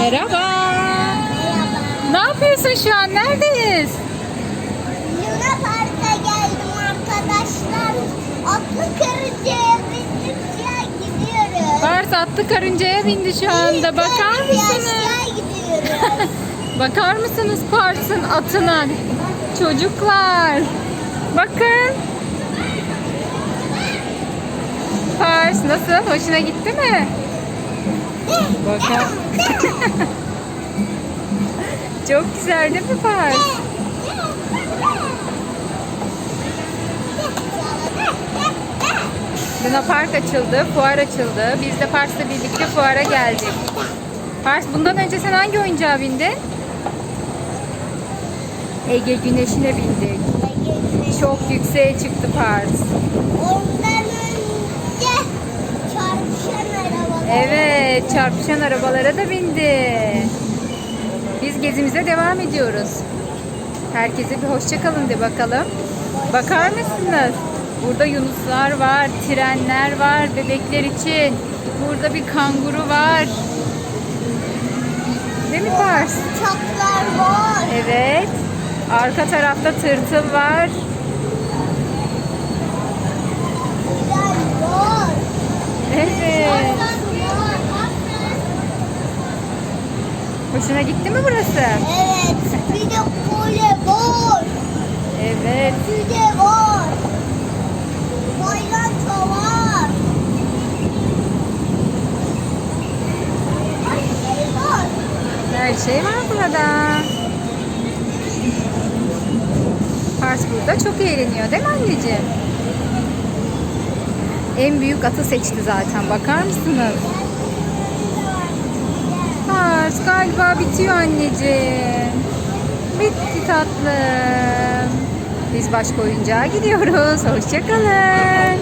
Merhaba. Merhaba. Ne yapıyorsun şu an? Neredeyiz? Luna Park'a geldim arkadaşlar. Atlı karıncaya bindik ya gidiyoruz. Pars atlı karıncaya bindi şu anda. Bakar mısınız? Bakar mısınız Pars'ın atına? Çocuklar. Bakın. Pars nasıl? Hoşuna gitti mi? Bakar. Çok güzel değil mi Pars? Luna Park açıldı, fuar açıldı. Biz de Pars'la birlikte fuara geldik. Pars bundan önce sen hangi oyuncağa bindin? Ege Güneşi'ne bindik. Çok yükseğe çıktı Pars. Ondan önce çarpışan arabalar. Evet, çarpışan arabalara da bindi. Biz gezimize devam ediyoruz. Herkese bir hoşça kalın de bakalım. Bakar mısınız? Burada yunuslar var, trenler var bebekler için. Burada bir kanguru var. Değil mi Pars? Uçaklar var. Evet. Arka tarafta tırtıl var. Tren var. Evet. Aslan var. Hoşuna gitti mi burası? Evet. Bir de var. Evet. Füze var. Bayrakta var. Her şey var. Her şey var burada. Pars burada çok eğleniyor değil mi anneciğim? En büyük atı seçti zaten. Bakar mısınız? Pars galiba bitiyor anneciğim. Bitti tatlım. Biz başka oyuncağa gidiyoruz. Hoşçakalın.